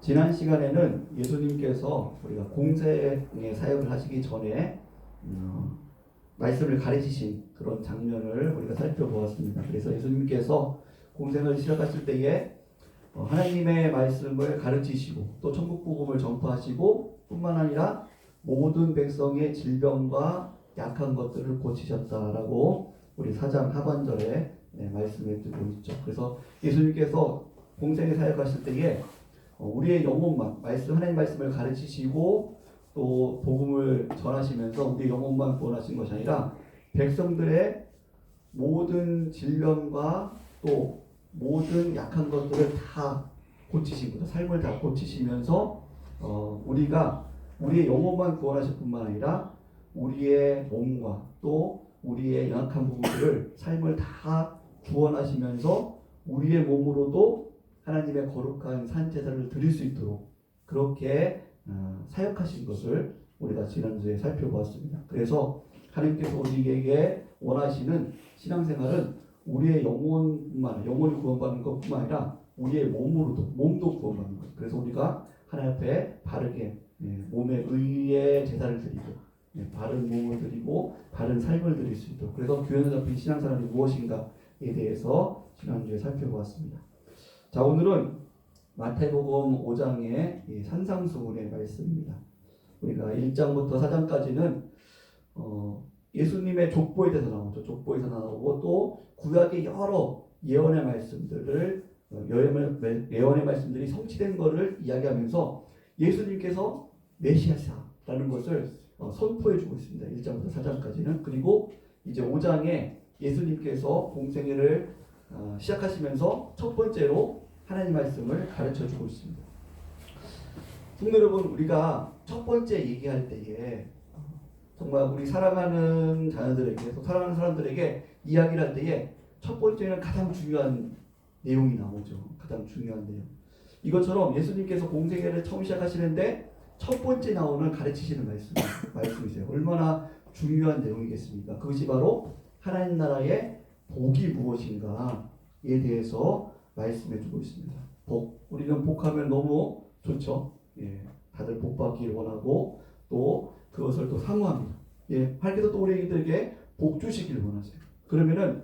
지난 시간에는 예수님께서 우리가 공생의 사역을 하시기 전에 어, 말씀을 가르치신 그런 장면을 우리가 살펴보았습니다. 그래서 예수님께서 공생을 시작하실 때에 어, 하나님의 말씀을 가르치시고 또 천국 복음을 전파하시고 뿐만 아니라 모든 백성의 질병과 약한 것들을 고치셨다라고 우리 사장 하반절에 네, 말씀해 두고 있죠. 그래서 예수님께서 공생에 사역하실 때에 어, 우리의 영혼만 말씀 하나님 말씀을 가르치시고 또 복음을 전하시면서 우리의 영혼만 구원하신 것이 아니라 백성들의 모든 질병과 또 모든 약한 것들을 다 거죠. 삶을 다 고치시면서 어, 우리가 우리의 영혼만 구원하실 뿐만 아니라 우리의 몸과 또 우리의 연약한 부분들을 삶을 다 구원하시면서 우리의 몸으로도 하나님의 거룩한 산 제사를 드릴 수 있도록 그렇게 어, 사역하신 것을 우리가 지난주에 살펴보았습니다. 그래서 하나님께서 우리에게 원하시는 신앙생활은 우리의 영혼만 영혼이 구원받는 것뿐만 아니라 우리의 몸으로도 몸도 구원받는 것. 그래서 우리가 하나님 앞에 바르게 예, 몸에 의의 제사를 드리고 예, 바른 몸을 드리고 바른 삶을 드릴 수 있도록 그래서 교회에 잡힌 신앙생활이 무엇인가에 대해서 지난주에 살펴보았습니다. 자 오늘은 마태복음 5장의 이 산상수훈의 말씀입니다. 우리가 1장부터 4장까지는 어, 예수님의 족보에 대해서 나오죠. 족보에서 나오고 또 구약의 여러 예언의 말씀들을 어, 예언의, 말씀들이 성취된 것을 이야기하면서 예수님께서 메시아사라는 것을 어, 선포해주고 있습니다. 1장부터 4장까지는 그리고 이제 5장에 예수님께서 공생애를 어, 시작하시면서 첫 번째로 하나님 말씀을 가르쳐 주고 있습니다. 성도 여러분, 우리가 첫 번째 얘기할 때에 어, 정말 우리 사랑하는 자녀들에게 또 사랑하는 사람들에게 이야기를 할 때에 첫 번째는 가장 중요한 내용이 나오죠. 가장 중요한 내용. 이것처럼 예수님께서 공생애를 처음 시작하시는데 첫 번째 나오는 가르치시는 말씀, 말씀이세요. 얼마나 중요한 내용이겠습니까? 그것이 바로 하나님 나라의 복이 무엇인가에 대해서 말씀해 주고 있습니다. 복. 우리는 복하면 너무 좋죠. 예. 다들 복 받기를 원하고 또 그것을 또 사모합니다. 예. 하나님께서 또 우리에게 복 주시기를 원하세요. 그러면은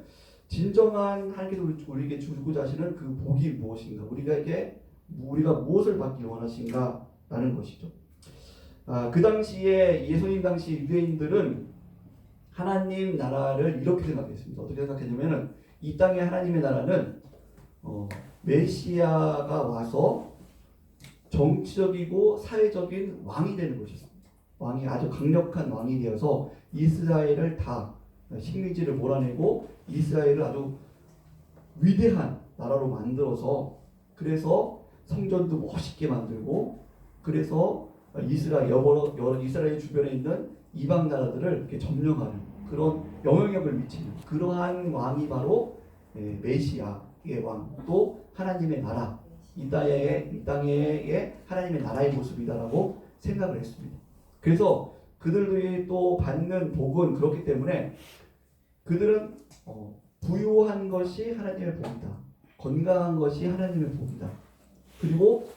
진정한 우리- 우리에게 주고자 하시는 그 복이 무엇인가? 우리에게 우리가 무엇을 받기 원하신가라는 것이죠. 아, 그 당시에 예수님 당시 유대인들은 하나님 나라를 이렇게 생각했습니다. 어떻게 생각했냐면은 이 땅의 하나님의 나라는 어, 메시아가 와서 정치적이고 사회적인 왕이 되는 것이었습니다. 왕이 아주 강력한 왕이 되어서 이스라엘을 다 식민지를 몰아내고 이스라엘을 아주 위대한 나라로 만들어서 그래서 성전도 멋있게 만들고 그래서 이스라엘 여러, 이스라엘 주변에 있는 이방 나라들을 이렇게 점령하는 그런 영향력을 미치는 그러한 왕이 바로 예, 메시아의 왕 또 하나님의 나라 이 땅에 이 땅의 하나님의 나라의 모습이다라고 생각을 했습니다. 그래서 그들이 또 받는 복은 그렇기 때문에 그들은 어, 부유한 것이 하나님의 복이다. 건강한 것이 하나님의 복이다. 그리고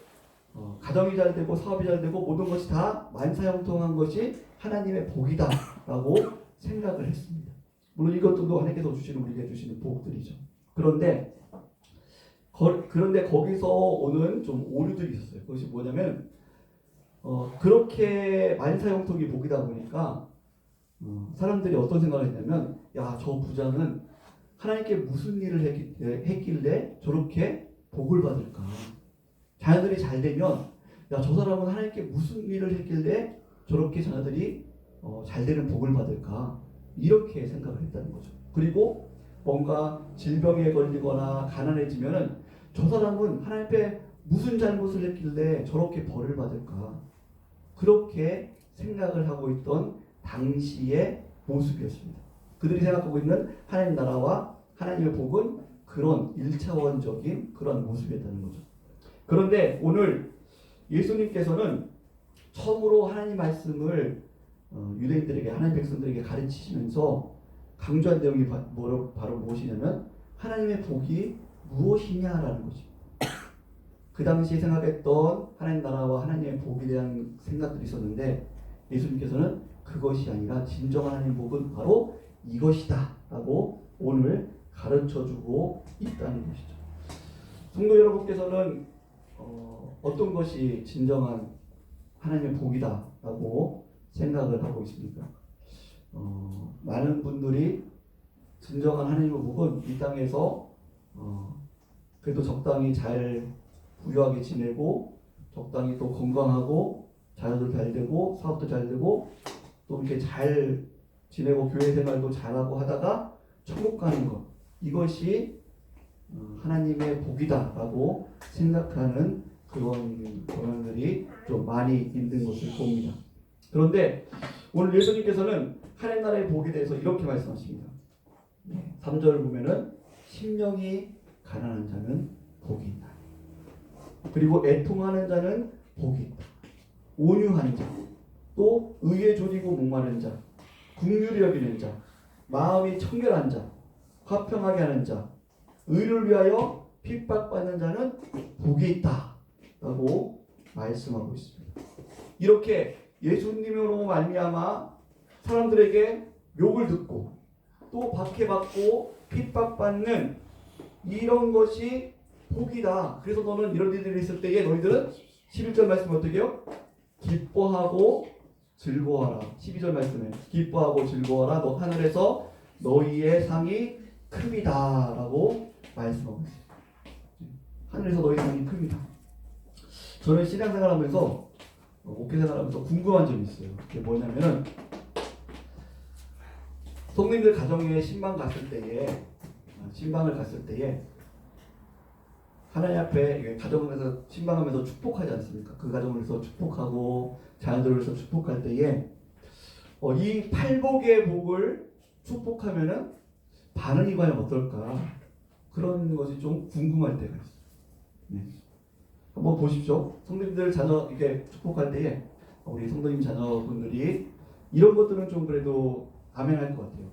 어, 가정이 잘 되고 사업이 잘 되고 모든 것이 다 만사형통한 것이 하나님의 복이다라고 생각을 했습니다. 물론 이것들도 하나님께서 주시는 우리에게 주시는 복들이죠. 그런데 거, 그런데 거기서 오는 좀 오류들이 있었어요. 그것이 뭐냐면 어, 그렇게 만사형통이 복이다 보니까 어, 사람들이 어떤 생각을 했냐면 야 저 부자는 하나님께 무슨 일을 했기, 했길래 저렇게 복을 받을까? 자녀들이 잘 되면 야 저 사람은 하나님께 무슨 일을 했길래 저렇게 자녀들이 어, 잘 되는 복을 받을까? 이렇게 생각을 했다는 거죠. 그리고 뭔가 질병에 걸리거나 가난해지면은 저 사람은 하나님 앞에 무슨 잘못을 했길래 저렇게 벌을 받을까? 그렇게 생각을 하고 있던 당시의 모습이었습니다. 그들이 생각하고 있는 하나님 나라와 하나님의 복은 그런 일차원적인 그런 모습이었다는 거죠. 그런데 오늘 예수님께서는 처음으로 하나님 말씀을 어, 유대인들에게 하나님 백성들에게 가르치시면서 강조한 내용이 바, 로 바로 무엇이냐면 하나님의 복이 무엇이냐라는 것입니다. 그 당시에 생각했던 하나님 나라와 하나님의 복에 대한 생각들이 있었는데 예수님께서는 그것이 아니라 진정한 하나님 복은 바로 이것이다 라고 오늘 가르쳐주고 있다는 것이죠. 성도 여러분께서는 어, 어떤 것이 진정한 하나님의 복이다라고 생각을 하고 있습니까? 어, 많은 분들이 진정한 하나님의 복은 이 땅에서 어, 그래도 적당히 잘 부유하게 지내고 적당히 또 건강하고 자녀도 잘 되고 사업도 잘 되고 또 이렇게 잘 지내고 교회 생활도 잘하고 하다가 천국 가는 것 이것이 어, 하나님의 복이다라고 생각하는 그런 고난들이 좀 많이 있는 것을 봅니다. 그런데 오늘 예수님께서는 하나님 나라의 복에 대해서 이렇게 말씀하십니다. 3절 보면은 심령이 가난한 자는 복이 있다. 그리고 애통하는 자는 복이 있다. 온유한 자, 또 의에 조리고 목마른 자, 국률이 여기는 자, 마음이 청결한 자, 화평하게 하는 자, 의를 위하여 핍박받는 자는 복이 있다라고 말씀하고 있습니다. 이렇게 예수님으로 말미암아 사람들에게 욕을 듣고 또 박해받고 핍박받는 이런 것이 복이다. 그래서 너는 이런 일들이 있을 때에 너희들은 11절 말씀 어떻게 해요? 기뻐하고 즐거워하라. 12절 말씀에 기뻐하고 즐거워하라. 너 하늘에서 너희의 상이 큽니다라고 말씀하고 있어요. 하늘에서 너희 상이 큽니다. 저는 신앙생활 하면서 어, 목회생활 하면서 궁금한 점이 있어요. 그게 뭐냐면은 성님들 가정에 신방 갔을 때에 어, 신방을 갔을 때에 하나님 앞에 가정에서 신방하면서 축복하지 않습니까? 그 가정을 위해서 축복하고 자녀들을 위해서 축복할 때에 어, 이 팔복의 복을 축복하면은 반응이 과연 어떨까 그런 것이 좀 궁금할 때가 있어요. 네. 한번 보십시오. 성도님들 자녀 이렇게 축복할 때에 우리 성도님 자녀분들이 이런 것들은 좀 그래도 아멘할 것 같아요.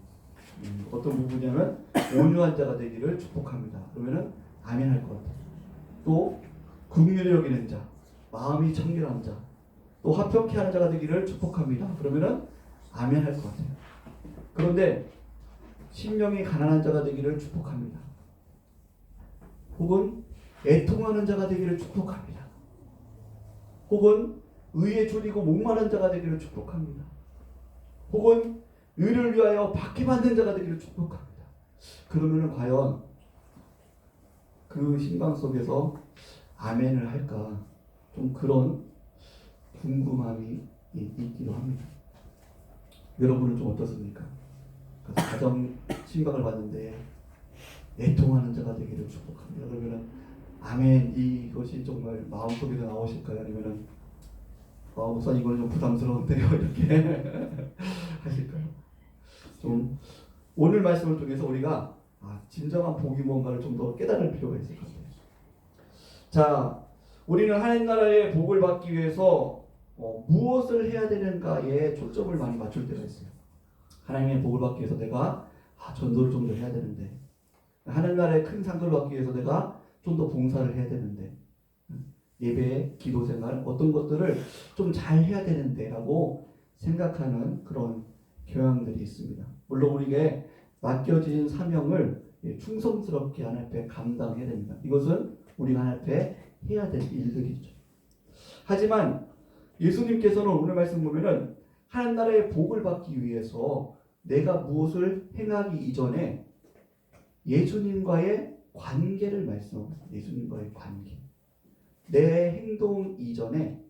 음, 어떤 부분이냐면 온유한 자가 되기를 축복합니다. 그러면은 아멘할 것 같아요. 또 긍휼히 여기는 자, 마음이 청결한 자, 또 화평케 하는 자가 되기를 축복합니다. 그러면은 아멘할 것 같아요. 그런데 심령이 가난한 자가 되기를 축복합니다. 혹은 애통하는 자가 되기를 축복합니다. 혹은 의에 졸이고 목마른 자가 되기를 축복합니다. 혹은 의를 위하여 박해받는 자가 되기를 축복합니다. 그러면은 과연 그 신방 속에서 아멘을 할까 좀 그런 궁금함이 있기도 합니다. 여러분은 좀 어떻습니까? 가정 신방을 받는데 애통하는 자가 되기를 축복합니다. 그러면은 아멘 이것이 정말 마음속에서 나오실까요? 아니면은 아, 목사님 이건 좀 부담스러운데요 이렇게 하실까요? 좀 오늘 말씀을 통해서 우리가 아, 진정한 복이 뭔가를 좀 더 깨달을 필요가 있을 것 같아요. 자, 우리는 하나님 나라의 복을 받기 위해서 어, 무엇을 해야 되는가에 초점을 많이 맞출 때가 있어요. 하나님의 복을 받기 위해서 내가 아, 전도를 좀 더 해야 되는데 하나님 나라의 큰 상급을 받기 위해서 내가 좀 더 봉사를 해야 되는데 예배, 기도 생활 어떤 것들을 좀 잘 해야 되는데라고 생각하는 그런 교양들이 있습니다. 물론 우리에게 맡겨진 사명을 예, 충성스럽게 하나님 앞에 감당해야 됩니다. 이것은 우리가 하나님 앞에 해야 될 일들이죠. 하지만 예수님께서는 오늘 말씀 보면은 하나님 나라의 복을 받기 위해서 내가 무엇을 행하기 이전에 예수님과의 관계를 말씀하고. 예수님과의 관계. 내 행동 이전에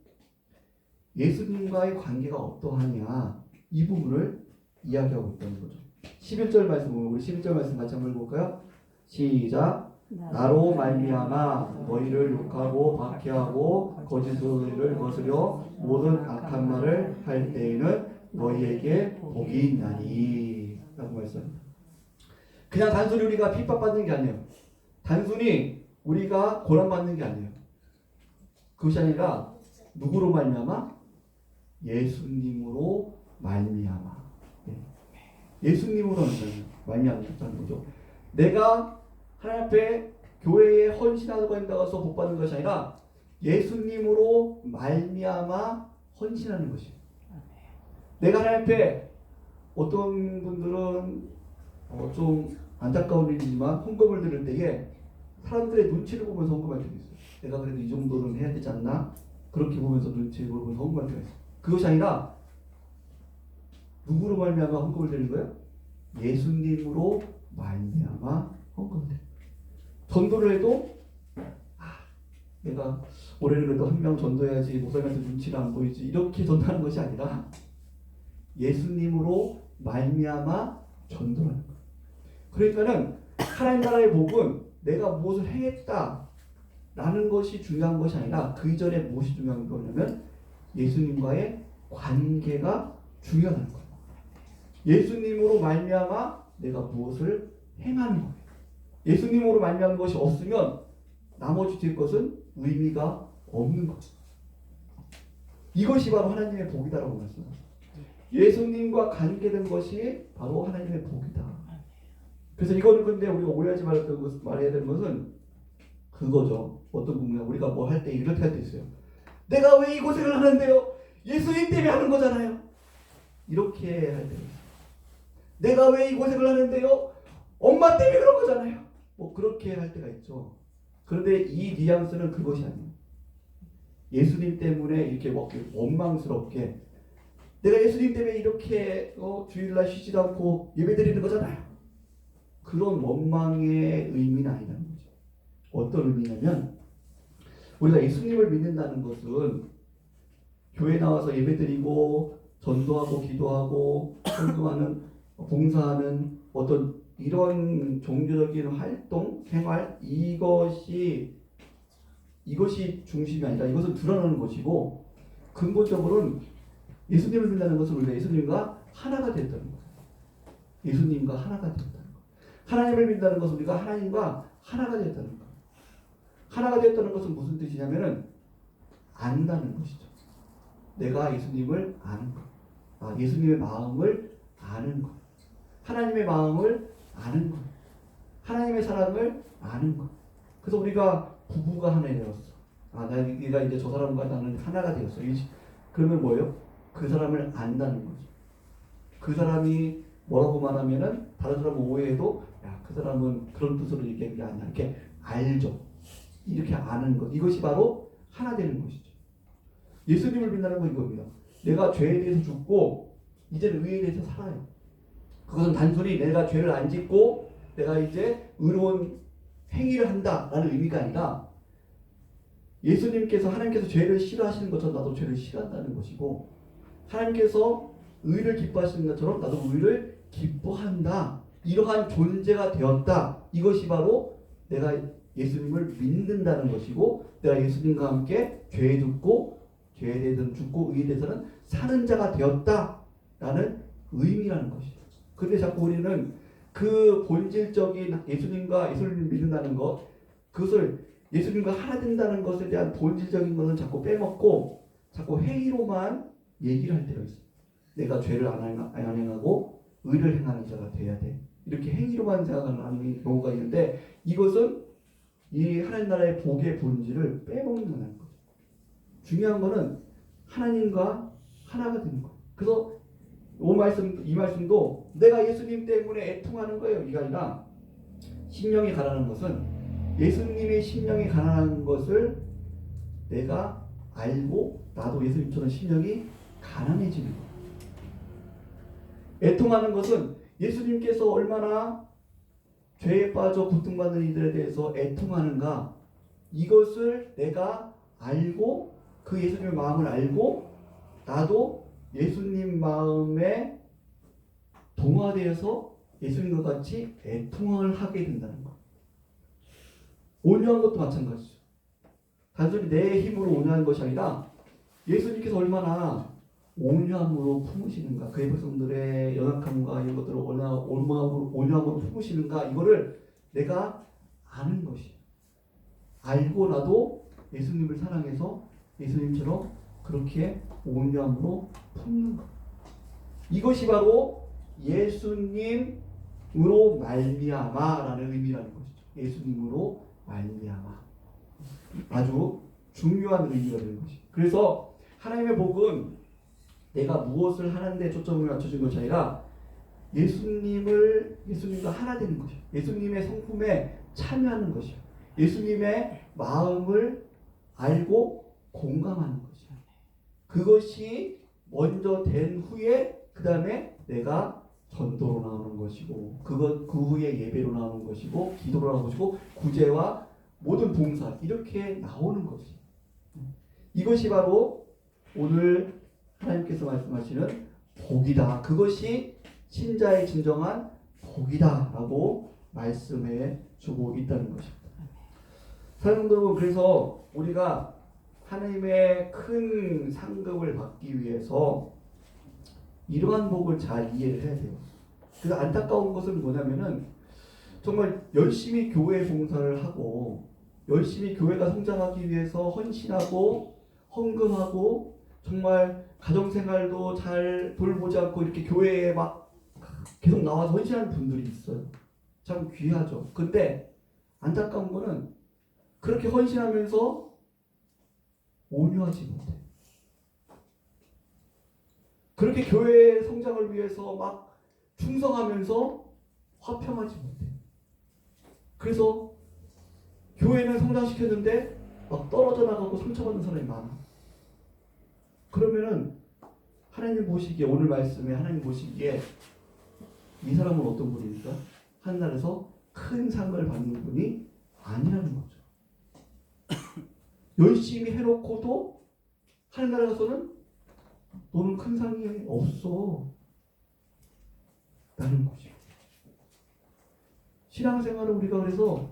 예수님과의 관계가 어떠하냐 이 부분을 이야기하고 있다는 거죠. 11절 말씀 우리 11절 말씀 같이 한번 읽어볼까요? 시작. 나로 말미암아 너희를 욕하고 박해하고 거짓 소리를 거스려 모든 악한 말을 할 때에는 너희에게 복이 있나니 라고 말씀합니다. 그냥 단순히 우리가 핍박받는 게 아니에요. 단순히 우리가 고난받는 게 아니에요. 그것이 아니라 누구로 말미암아? 예수님으로 말미암아. 예. 예수님으로 말미암았다는 거죠. 내가 하나님 앞에 교회에 헌신하고 나가서 복 받는 것이 아니라 예수님으로 말미암아 헌신하는 것이에요. 내가 하나님 앞에 어떤 분들은 어, 좀 안타까운 일이지만 헌금을 드릴 때에 사람들의 눈치를 보면서 헌금할 때도 있어요. 내가 그래도 이 정도는 해야 되지 않나? 그렇게 보면서 눈치를 보면서 헌금할 때가 있어요. 그것이 아니라 누구로 말미암아 헌금을 드리는 거예요? 예수님으로 말미암아 헌금을 드려요. 전도를 해도 아, 내가 올해는 그래도 한 명 전도해야지 목사님한테 눈치를 안 보이지 이렇게 전도하는 것이 아니라 예수님으로 말미암아 전도하는 거예요. 그러니까는 하나님 나라의 복은 내가 무엇을 행했다 라는 것이 중요한 것이 아니라 그 이전에 무엇이 중요한 거냐면 예수님과의 관계가 중요하다는 거예요. 예수님으로 말미암아 내가 무엇을 행하는 거예요. 예수님으로 말미암은 것이 없으면 나머지 될 것은 의미가 없는 거예요. 이것이 바로 하나님의 복이다라고 말씀합니다. 예수님과 관계된 것이 바로 하나님의 복이다. 그래서 이거는 근데 우리가 오해하지 말았던 것, 말해야 되는 것은 그거죠. 어떤 분이 우리가 뭐 할 때 이렇게 할 때 있어요. 내가 왜 이 고생을 하는데요? 예수님 때문에 하는 거잖아요. 이렇게 할 있어요. 내가 왜 이 고생을 하는데요? 엄마 때문에 그런 거잖아요. 뭐 그렇게 할 때가 있죠. 그런데 이 뉘앙스는 그것이 아니에요. 예수님 때문에 이렇게 원망스럽게 내가 예수님 때문에 이렇게 어, 주일날 쉬지도 않고 예배 드리는 거잖아요. 그런 원망의 의미는 아니라는 거죠. 어떤 의미냐면 우리가 예수님을 믿는다는 것은 교회 나와서 예배드리고 전도하고 기도하고 헌금하는 봉사하는 어떤 이런 종교적인 활동 생활 이것이 이것이 중심이 아니라 이것은 드러나는 것이고 근본적으로는 예수님을 믿는다는 것은 우리가 예수님과 하나가 됐다는 거예요. 예수님과 하나가 거예요. 하나님을 믿는다는 것은 우리가 하나님과 하나가 됐다는 거예요. 하나가 됐다는 것은 무슨 뜻이냐면은 안다는 것이죠. 내가 예수님을 아는 것. 아, 예수님의 마음을 아는 것. 하나님의 마음을 아는 것. 하나님의 사랑을 아는 것. 그래서 우리가 부부가 하나 되었어. 아, 나- 내가 이제 저 사람과 나는 하나가 되었어. 이- 그러면 뭐예요? 그 사람을 안다는 거죠. 그 사람이 뭐라고 말하면은 다른 사람은 오해해도 야, 그 사람은 그런 뜻으로 얘기한 게 아니야. 이렇게 알죠. 이렇게 아는 것. 이것이 바로 하나 되는 것이죠. 예수님을 믿는다는 건 이겁니다. 내가 죄에 대해서 죽고 이제는 의에 대해서 살아요. 그것은 단순히 내가 죄를 안 짓고 내가 이제 의로운 행위를 한다라는 의미가 아니라 예수님께서 하나님께서 죄를 싫어하시는 것처럼 나도 죄를 싫어한다는 것이고 하나님께서 의를 기뻐하시는 것처럼 나도 의를 기뻐한다. 이러한 존재가 되었다. 이것이 바로 내가 예수님을 믿는다는 것이고 내가 예수님과 함께 죄에 죽고 죄에 대해서는 죽고 의에 대해서는 사는 자가 되었다라는 의미라는 것이죠. 근데 자꾸 우리는 그 본질적인 예수님과 예수님을 믿는다는 것 그것을 예수님과 하나 된다는 것에 대한 본질적인 것은 자꾸 빼먹고 자꾸 행위로만 얘기를 할 때가 있어요. 내가 죄를 안 행하고 의를 행하는 자가 돼야 돼. 이렇게 행위로만 생각하는 경우가 있는데 이것은 이 하나님 나라의 복의 본질을 빼먹는다는 거죠. 중요한 거는 하나님과 하나가 되는 거예요. 그래서 이 말씀 이 말씀도 내가 예수님 때문에 애통하는 거예요. 이가 아니라 심령이 가난한 것은 예수님의 심령이 가난한 것을 내가 알고 나도 예수님처럼 심령이 가난해지는 거예요. 애통하는 것은 예수님께서 얼마나 죄에 빠져 고통받는 이들에 대해서 애통하는가 이것을 내가 알고 그 예수님의 마음을 알고 나도 예수님 마음에 동화되어서 예수님과 같이 애통을 하게 된다는 것. 온유한 것도 마찬가지죠. 단순히 내 힘으로 온유한 것이 아니라 예수님께서 얼마나 온유함으로 품으시는가 그의 백성들의 연약함과 이런 것들을 온유함으로, 온유함으로 품으시는가 이거를 내가 아는 것이 알고 나도 예수님을 사랑해서 예수님처럼 그렇게 온유함으로 품는 것. 이것이 바로 예수님으로 말미암아라는 의미라는 것이죠. 예수님으로 말미암아. 아주 중요한 의미가 되는 것이. 그래서 하나님의 복은 내가 무엇을 하는데 초점을 맞춰준 것이 아니라 예수님을 예수님과 하나 되는 것이요. 예수님의 성품에 참여하는 것이요. 예수님의 마음을 알고 공감하는 것이요. 그것이 먼저 된 후에 그 다음에 내가 전도로 나오는 것이고 그것 그 후에 예배로 나오는 것이고 기도로 나오는 것이고 구제와 모든 봉사 이렇게 나오는 것이 이것이 바로 오늘 하나님께서 말씀하시는 복이다. 그것이 신자의 진정한 복이다라고 말씀해 주고 있다는 것입니다. 사랑하는 여러분 그래서 우리가 하나님의 큰 상급을 받기 위해서 이러한 복을 잘 이해를 해야 돼요. 그래서 안타까운 것은 뭐냐면은 정말 열심히 교회 봉사를 하고 열심히 교회가 성장하기 위해서 헌신하고 헌금하고 정말 가정 생활도 잘 돌보지 않고 이렇게 교회에 막 계속 나와서 헌신하는 분들이 있어요. 참 귀하죠. 근데 안타까운 거는 그렇게 헌신하면서 온유하지 못해. 그렇게 교회 성장을 위해서 막 충성하면서 화평하지 못해. 그래서 교회는 성장시켰는데 막 떨어져 나가고 상처받는 사람이 많아. 그러면은 하나님 보시기에 오늘 말씀에 하나님 보시기에 이 사람은 어떤 분입니까? 하늘나라에서 큰 상을 받는 분이 아니라는 거죠. 열심히 해놓고도 하늘나라 가서는 너는 큰 상이 없어. 라는 거죠. 신앙생활을 우리가 그래서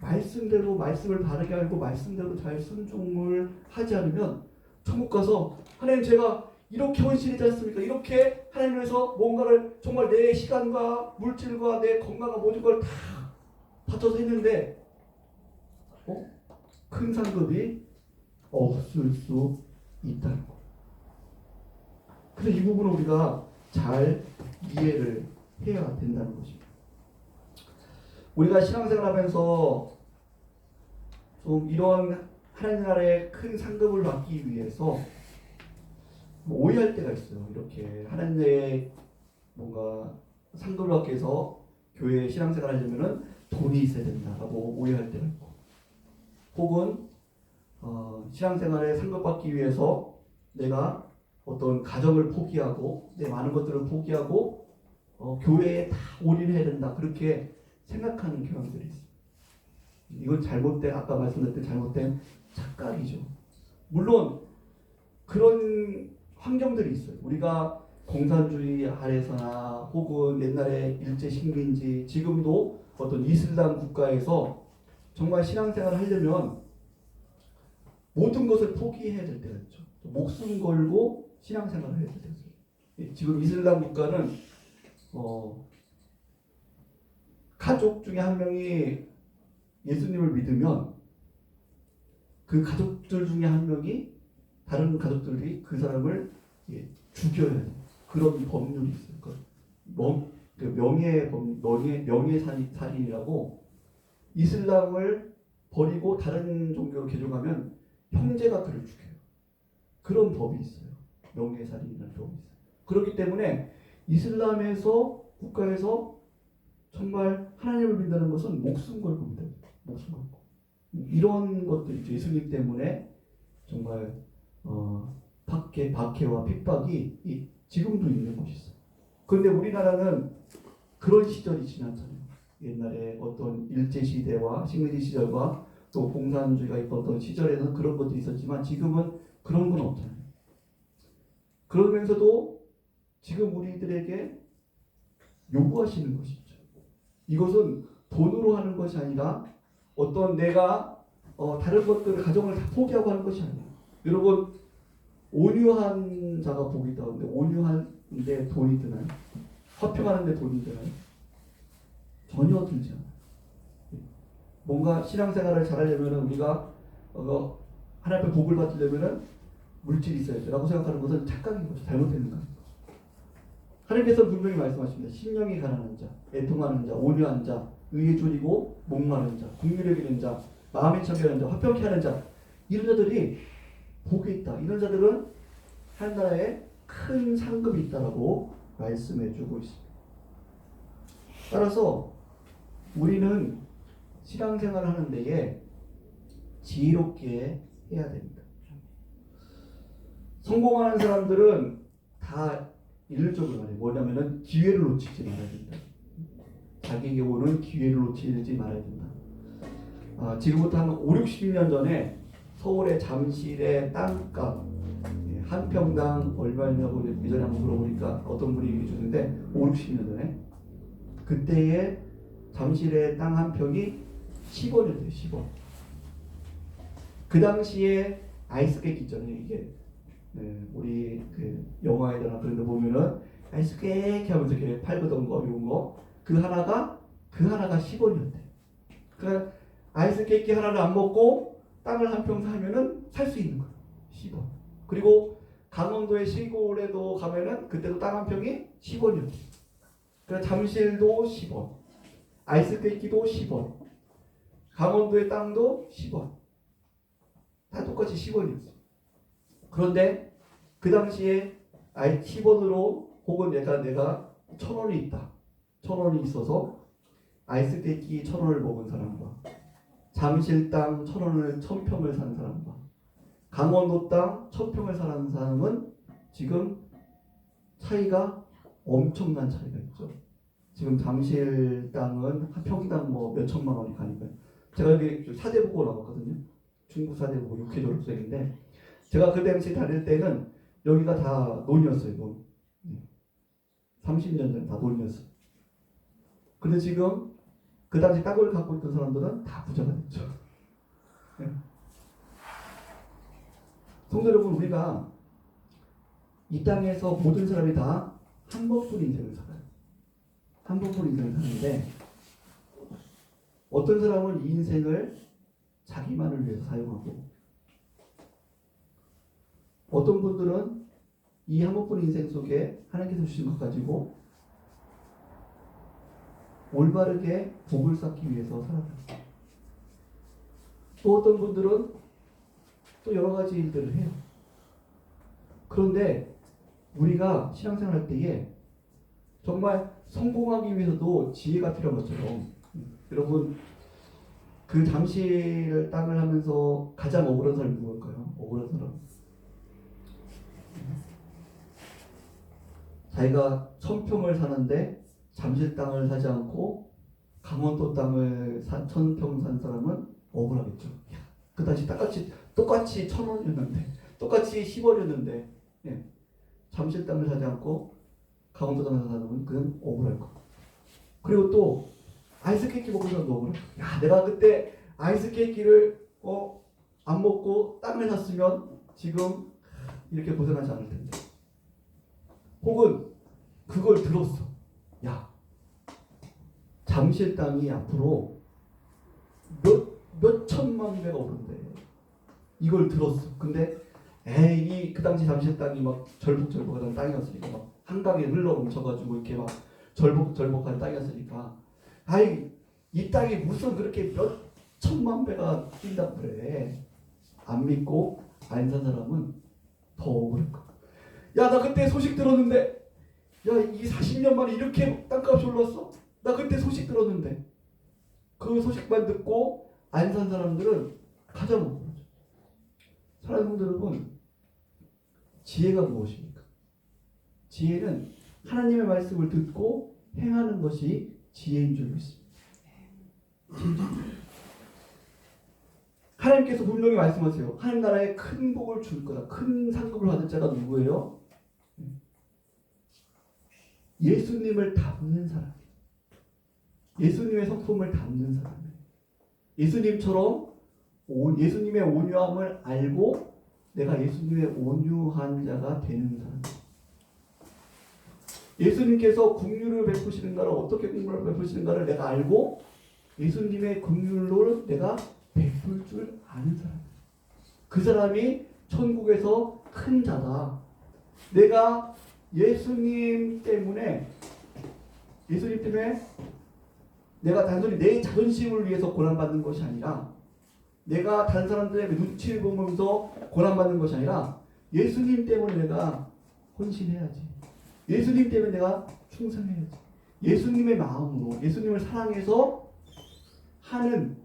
말씀대로 말씀을 바르게 알고 말씀대로 잘 순종을 하지 않으면 천국 가서 하나님 제가 이렇게 헌신했지 않습니까? 이렇게 하나님에서 뭔가를 정말 내 시간과 물질과 내 건강과 모든 걸 다 바쳐서 했는데 어? 큰 상급이 없을 수 있다는 거. 그래서 이 부분을 우리가 잘 이해를 해야 된다는 것입니다. 우리가 신앙생활하면서 좀 이런 하나님 나라의 큰 상급을 받기 위해서 뭐 오해할 때가 있어요. 이렇게 하나님의 뭔가 상급을 받기 위해서 교회 신앙생활 하려면은 돈이 있어야 된다라고 오해할 때가 있고, 혹은 어, 신앙생활에 상급받기 위해서 내가 어떤 가정을 포기하고 내 많은 것들을 포기하고 어, 교회에 다 올인해야 된다 그렇게 생각하는 경향들이 있어요. 이건 잘못된 아까 말씀드렸던 잘못된 착각이죠. 물론 그런 환경들이 있어요. 우리가 공산주의 아래서나 혹은 옛날에 일제 식민지 지금도 어떤 이슬람 국가에서 정말 신앙생활을 하려면 모든 것을 포기해야 될 때가 있죠. 목숨 걸고 신앙생활을 해야 될 때가 있어요. 지금 이슬람 국가는 어, 가족 중에 한 명이 예수님을 믿으면 그 가족들 중에 한 명이 다른 가족들이 그 사람을 예, 죽여야 돼. 그런 법률이 있어요. 그 명, 그 명예 범, 명예 명예 살인, 살인이라고 이슬람을 버리고 다른 종교로 개종하면 형제가 그를 죽여요. 그런 법이 있어요. 명예 살인이라는 법이 있어요. 그렇기 때문에 이슬람에서 국가에서 정말 하나님을 믿는다는 것은 목숨 걸고 믿어요. 목숨 걸고. 이런 것들이 예수님 때문에 정말 어, 박해, 박해와 핍박이 이, 지금도 있는 있어요. 그런데 우리나라는 그런 시절이 지났잖아요. 옛날에 어떤 일제 시대와 식민지 시절과 또 공산주의가 있었던 시절에는 그런 것들이 있었지만 지금은 그런 건 없잖아요. 그러면서도 지금 우리들에게 요구하시는 것이 있죠. 이것은 돈으로 하는 것이 아니라 어떤 내가 어, 다른 것들을 가정을 다 포기하고 하는 것이 아니에요. 여러분 온유한 자가 복이다. 근데 온유한데 돈이 드나요? 화평하는데 돈이 드나요? 전혀 들지 않아요. 뭔가 신앙생활을 잘하려면 우리가 어, 하나님 앞에 복을 받으려면 물질이 있어야 돼라고 생각하는 것은 착각인 거죠. 잘못된 거죠. 하나님께서 분명히 말씀하십니다. 심령이 가난한 자, 애통하는 자, 온유한 자, 의에 줄이고 목마른 자, 국률에 기는 자, 마음에 청결한 자, 화평케 하는 자 이런 자들이 복이 있다. 이런 자들은 하나님나라에 큰 상급이 있다라고 말씀해 주고 있습니다. 따라서 우리는 신앙생활을 하는 데에 지혜롭게 해야 됩니다. 성공하는 사람들은 다 일률적으로 말해요. 뭐냐면은 기회를 놓치지 말아야 된다. 자기에게 오는 기회를 놓치지 말아야 된다. 아, 지금부터 한 5, 60년 전에 서울의 잠실의 땅값 예, 한 평당 얼마냐고 예전에 한번 물어보니까 어떤 분이 얘기해 주는데 5, 60년 전에 그때의 잠실의 땅 한 평이 10원이었대요. 10원. 그 당시에 아이스케이크 있잖아요. 이게 네, 우리 그 영화에다가 그런 데 보면은 아이스케이크 하면서 이렇게 팔거던 거 이런 거 그 하나가 그 하나가 10원이었대. 그러니까 아이스 케이크 하나를 안 먹고 땅을 한 평 사면은 살 수 있는 거예요. 10원. 그리고 강원도의 시골에도 가면은 그때도 땅 한 평이 10원이었대. 그러니까 잠실도 10원. 아이스 케이크도 10원. 강원도의 땅도 10원. 다 똑같이 10원이었어. 그런데 그 당시에 아이 10원으로 혹은 내가 내가 천 원이 있다. 천 원이 있어서 아이스케이크 천 원을 먹은 사람과 잠실 땅 천 원을 천 평을 사는 사람과 강원도 땅 천 평을 사는 사람은 지금 차이가 엄청난 차이가 있죠. 지금 잠실 땅은 한 평당 뭐 몇 천만 원이 가니까요. 제가 여기 사대보고 나왔거든요. 중국 사대보고 육회 졸업생인데 제가 그 당시 다닐 때는 여기가 다 논이었어요. 논. 30년 전에 다 논이었어요. 근데 지금 그 당시 땅을 갖고 있던 사람들은 다 부자가 됐죠. 네. 성도 여러분, 우리가 이 땅에서 모든 사람이 다 한 번뿐 인생을 살아요. 한 번뿐 인생을 사는데 어떤 사람은 이 인생을 자기만을 위해서 사용하고 어떤 분들은 이 한 번뿐 인생 속에 하나님께서 주신 것 가지고 올바르게 복을 쌓기 위해서 살아갑니다. 또 어떤 분들은 또 여러 가지 일들을 해요. 그런데 우리가 신앙생활 할 때에 정말 성공하기 위해서도 지혜가 필요한 것처럼 여러분 그 잠실 땅을 하면서 가장 억울한 사람이 누굴까요? 억울한 사람. 자기가 천평을 사는데 잠실 땅을 사지 않고 강원도 땅을 사, 천평 산 사람은 억울하겠죠. 야, 그 당시 똑같이 똑같이 천 원이었는데 똑같이 10원이었는데 예, 잠실 땅을 사지 않고 강원도 땅을 산 사람은 그냥 억울할 거. 그리고 또 아이스 케이크 먹은 사람도 억울해. 야, 내가 그때 아이스 케이크를 어, 안 먹고 땅을 샀으면 지금 이렇게 고생하지 않을 텐데. 혹은 그걸 들었어. 야, 잠실 땅이 앞으로 몇, 몇 천만 배가 오른대. 이걸 들었어. 근데 에이, 그 당시 잠실 땅이 막 절복절복하던 땅이었으니까 막 한강에 흘러 넘쳐가지고 이렇게 막 절복절복한 땅이었으니까 아이, 이 땅이 무슨 그렇게 몇 천만 배가 뛴다 그래. 안 믿고 안 산 사람은 더 억울할 거야. 야, 나 그때 소식 들었는데 야, 이 40년 만에 이렇게 땅값이 올랐어? 나 그때 소식 들었는데. 그 소식만 듣고 안 산 사람들은 가장 억울하죠. 사랑하는 성도 여러분, 지혜가 무엇입니까? 지혜는 하나님의 말씀을 듣고 행하는 것이. 지혜인 줄 믿습니다. 하나님께서 분명히 말씀하세요. 하나님 나라에 큰 복을 줄 거다. 큰 상급을 받을 자가 누구예요? 예수님을 닮는 사람. 예수님의 성품을 닮는 사람. 예수님처럼 오- 예수님의 온유함을 알고 내가 예수님의 온유한 자가 되는 사람. 예수님께서 국률을 베푸시는가를 어떻게 국률을 베푸시는가를 내가 알고 예수님의 국률을 내가 베풀 줄 아는 사람. 그 사람이 천국에서 큰 자다. 내가 예수님 때문에 예수님 때문에 내가 단순히 내 자존심을 위해서 고난받는 것이 아니라 내가 다른 사람들의 눈치를 보면서 고난받는 것이 아니라 예수님 때문에 내가 헌신해야지. 예수님 때문에 내가 충성해야지. 예수님의 마음으로 예수님을 사랑해서 하는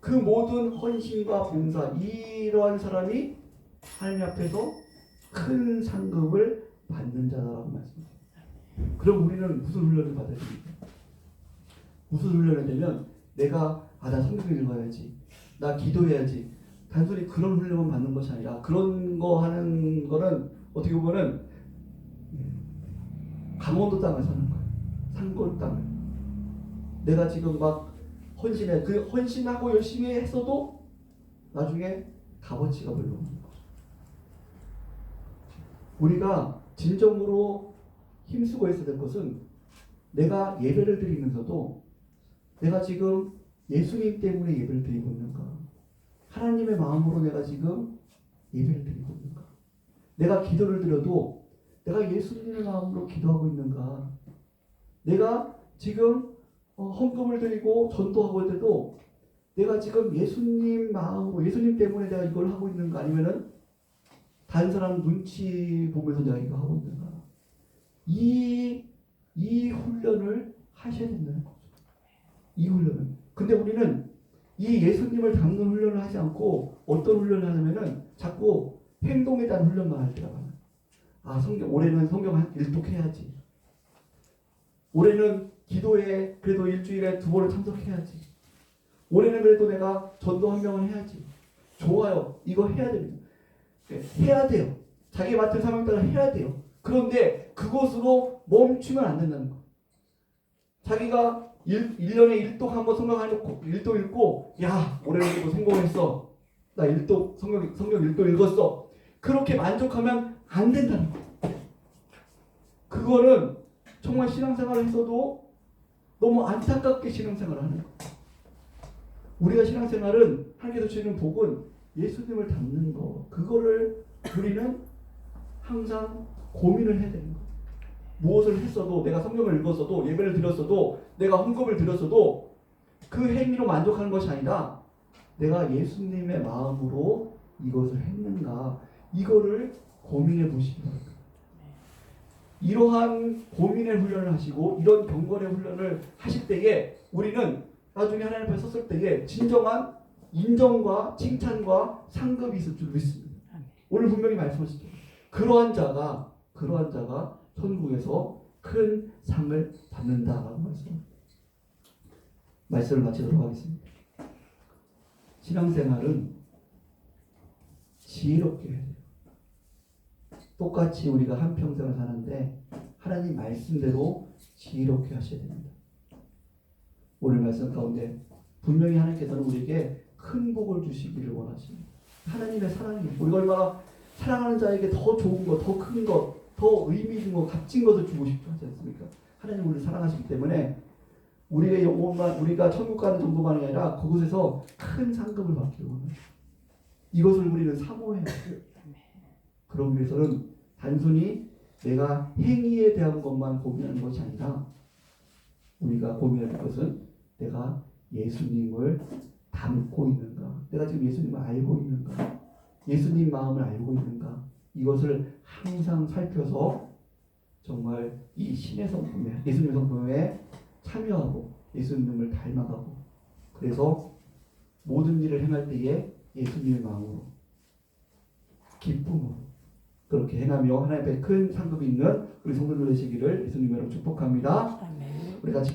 그 모든 헌신과 봉사 이러한 사람이 하나님 앞에서 큰 상급을 받는 자라고 말씀드립니다. 그럼 우리는 무슨 훈련을 받아야 됩니까? 무슨 훈련을 되면 내가 아 나 성경 읽어야지. 나 기도해야지. 단순히 그런 훈련만 받는 것이 아니라 그런 거 하는 거는 어떻게 보면은 강원도 땅을 사는 거예요 산골 땅을. 내가 지금 막 헌신해. 그 헌신하고 열심히 했어도 나중에 값어치가 별로 없는 거죠 우리가 진정으로 힘쓰고 있어야 될 것은 내가 예배를 드리면서도 내가 지금 예수님 때문에 예배를 드리고 있는가? 하나님의 마음으로 내가 지금 예배를 드리고 있는가? 내가 기도를 드려도 내가 예수님의 마음으로 기도하고 있는가? 내가 지금 어, 헌금을 드리고 전도하고 있을 때도 내가 지금 예수님 마음으로 예수님 때문에 내가 이걸 하고 있는가 아니면은 다른 사람 눈치 보면서 내가 이거 하고 있는가? 이, 이 훈련을 하셔야 된다는 거죠. 이 훈련을. 근데 우리는 이 예수님을 닮는 훈련을 하지 않고 어떤 훈련을 하냐면은 자꾸 행동에 대한 훈련만 할 때가 많아요. 아, 성경, 올해는 성경 한 일독해야지. 올해는 기도에 그래도 일주일에 두 번을 참석해야지. 올해는 그래도 내가 전도 한 명을 해야지. 좋아요. 이거 해야 됩니다. 네, 해야 돼요. 자기 맡은 사명 따라 해야 돼요. 그런데 그것으로 멈추면 안 된다는 거. 자기가 1, 일년에 일독 한번 성경하고 일독 읽고 야 올해는 그래도 성공했어. 나 일독 성경 성경 일독 읽었어. 그렇게 만족하면 안 된다는 거. 그거는 정말 신앙생활을 했어도 너무 안타깝게 신앙생활을 하는 거. 우리가 신앙생활은 하나님께서 주시는 복은 예수님을 닮는 거. 그거를 우리는 항상 고민을 해야 되는 거. 무엇을 했어도 내가 성경을 읽었어도 예배를 드렸어도 내가 헌금을 드렸어도 그 행위로 만족하는 것이 아니라 내가 예수님의 마음으로 이것을 했는가 이거를 고민해 보시기 바랍니다. 이러한 고민의 훈련을 하시고 이런 경건의 훈련을 하실 때에 우리는 나중에 하나님 앞에 섰을 때에 진정한 인정과 칭찬과 상급이 있을 줄 믿습니다. 오늘 분명히 말씀하시죠. 그러한 자가 그러한 자가 천국에서 큰 상을 받는다라고 말씀합니다. 말씀을 마치도록 하겠습니다. 신앙생활은 지혜롭게 해야 돼요. 똑같이 우리가 한 평생을 사는데 하나님 말씀대로 지혜롭게 하셔야 됩니다. 오늘 말씀 가운데 분명히 하나님께서는 우리에게 큰 복을 주시기를 원하십니다. 하나님의 사랑이 우리가 얼마나 사랑하는 자에게 더 좋은 것, 더 큰 것, 더 의미 있는 것, 값진 것을 주고 싶어 하지 않습니까? 하나님 우리를 사랑하시기 때문에 우리의 영혼만 우리가 천국 가는 정도만이 아니라 그곳에서 큰 상급을 받기를 원해요. 이것을 우리는 사모해야 돼요. 그러기 위해서는 단순히 내가 행위에 대한 것만 고민하는 것이 아니라 우리가 고민할 것은 내가 예수님을 닮고 있는가? 내가 지금 예수님을 알고 있는가? 예수님 마음을 알고 있는가? 이것을 항상 살펴서 정말 이 신의 성품에 예수님 성품에 참여하고 예수님을 닮아가고 그래서 모든 일을 행할 때에 예수님의 마음으로 기쁨으로 그렇게 행하며 하나님 앞에 큰 상급이 있는 우리 성도들 되시기를 예수님으로 축복합니다. 아멘. 우리 같이